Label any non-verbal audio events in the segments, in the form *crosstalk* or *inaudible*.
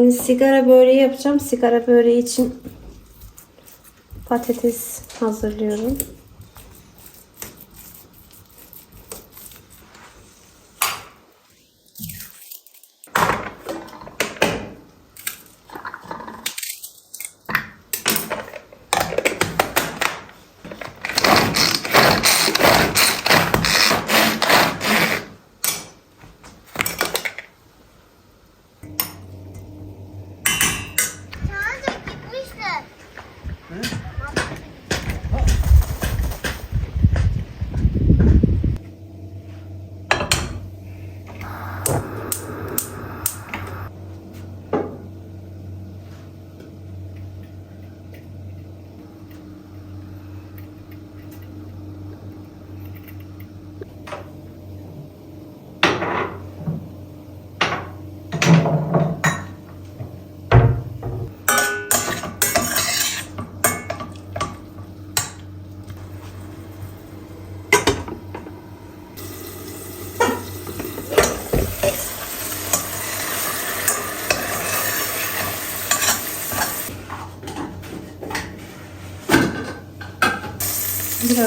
Şimdi sigara böreği yapacağım. Sigara böreği için patates hazırlıyorum.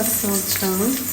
Biraz salça.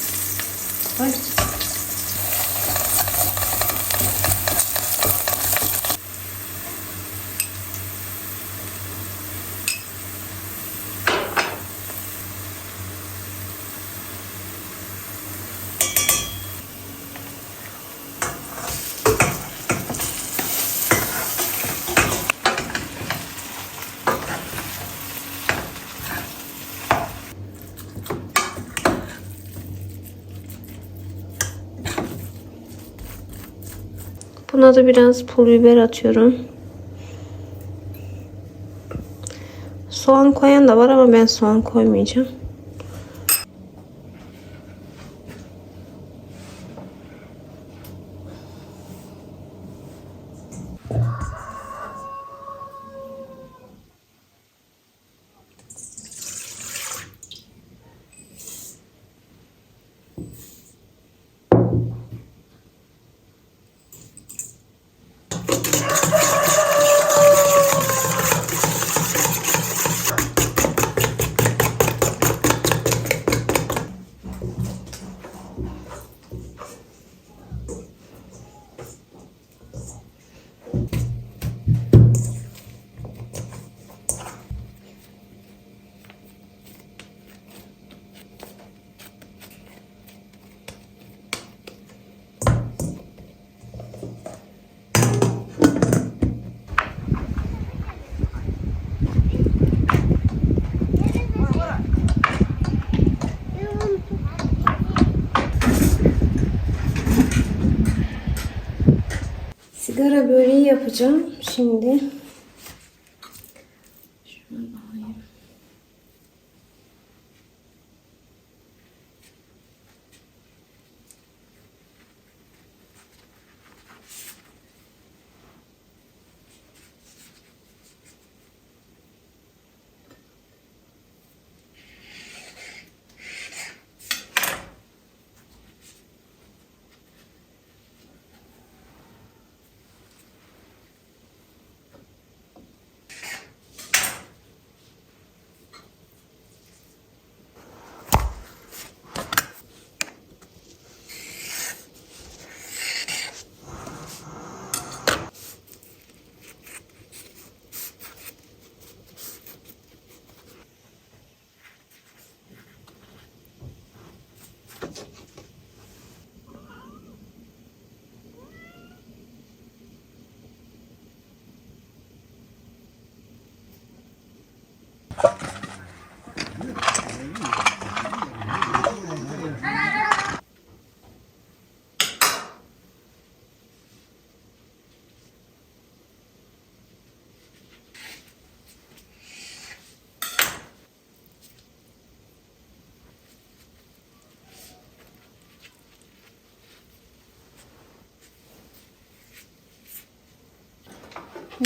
Buna da biraz pul biber atıyorum. Soğan koyan da var ama ben soğan koymayacağım. Sigara böreği yapacağım şimdi.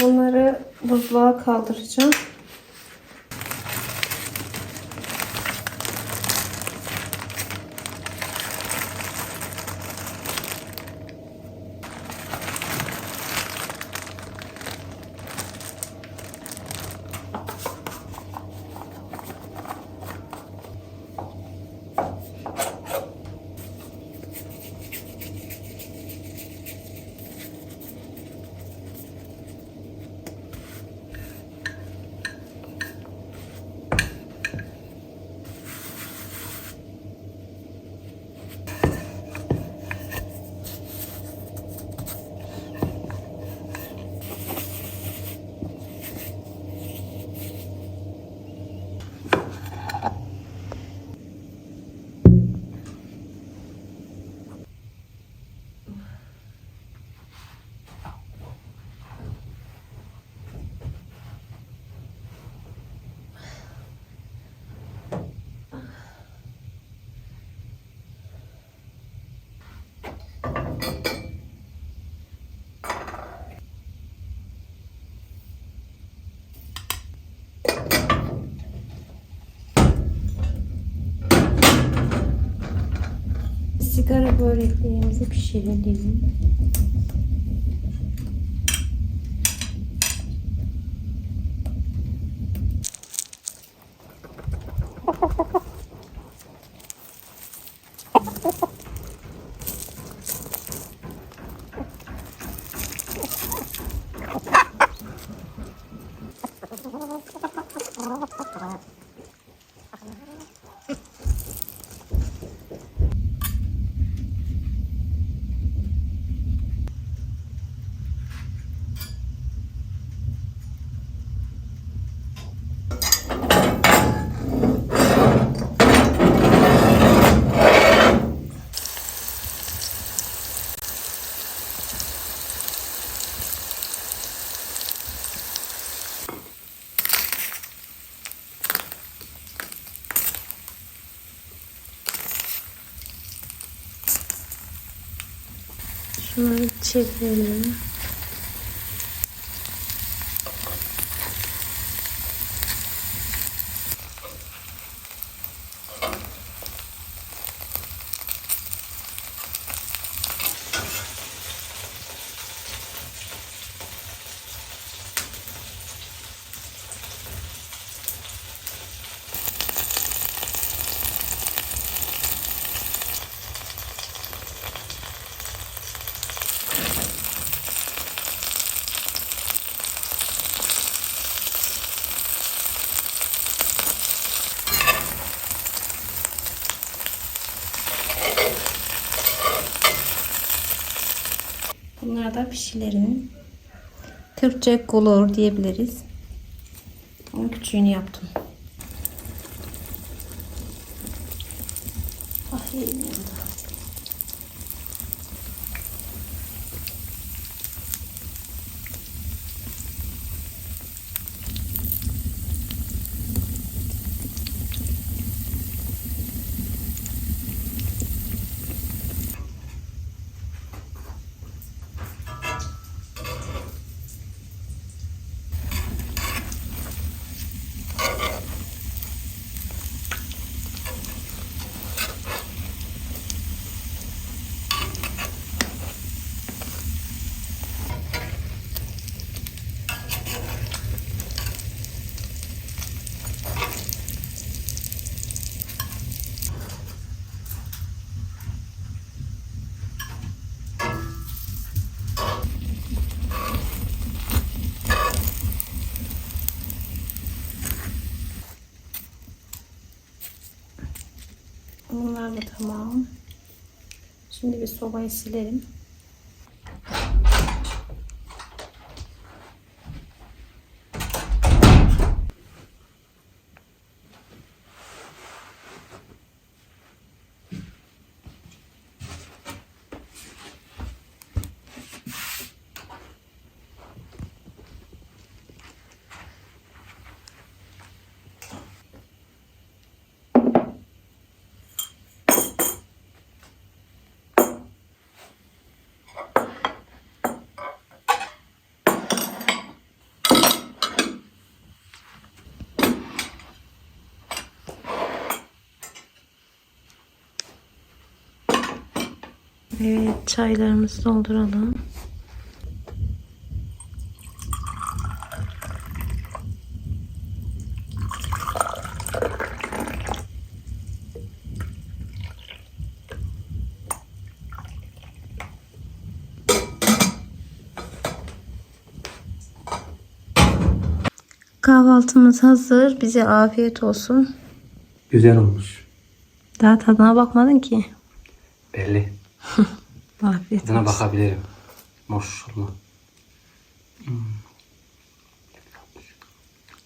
Bunları buzluğa kaldıracağım. Sigara böreklerimizi pişirelim. *laughs* Şunları çevirelim. Bunlar da pişilerin. Türkçe kolor diyebiliriz. Onun küçüğünü yaptım. Tamam. Şimdi bir sobayı silelim. Evet çaylarımızı dolduralım. Kahvaltımız hazır. Bize afiyet olsun. Güzel olmuş. Daha tadına bakmadın ki. Belli. Afiyet olsun. bakabilirim. Maşallah.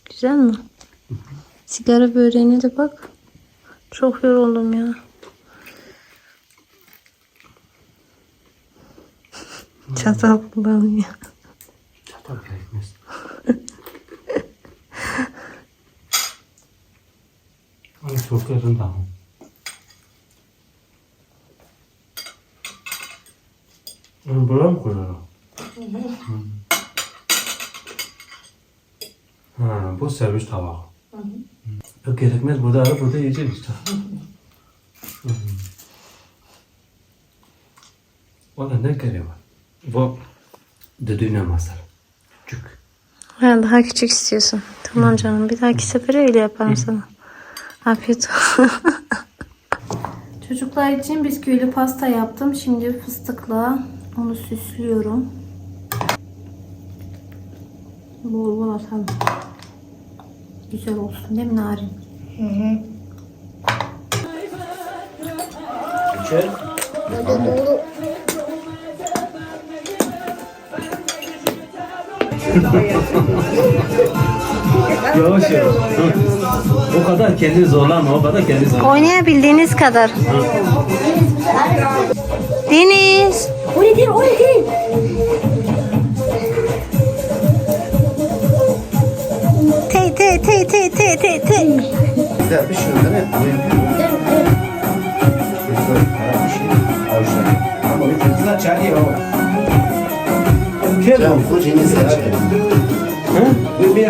Güzel mi? Sigara böreğine de bak. Çok yoruldum ya. Çatal kullanıyor. Çatal gerekmez. *laughs* Ay çok yakın tamam. Onu buraya mı koyalım? Ha, bu servis tabağı. Yok gerekmez burada alıp burada yiyeceğiz işte. Hı hı. O da ne gereği var? Bu düdüğüne masal. Cük. Ha, daha küçük istiyorsun. Tamam canım. Bir dahaki sefere öyle yaparım sana. Afiyet olsun. Çocuklar için bisküvili pasta yaptım. Şimdi fıstıkla onu süslüyorum. Bol bol atalım. Güzel olsun değil mi Narin? Çek. Yavaş yavaş. o kadar kendini zorlama, o kadar kendini zorlama. Oynayabildiğiniz kadar. Deniz. Oraya değil oraya değil. Te te te te te te te. Güzel bir şey değil mi? Bu yapıyor. Güzel, para bir.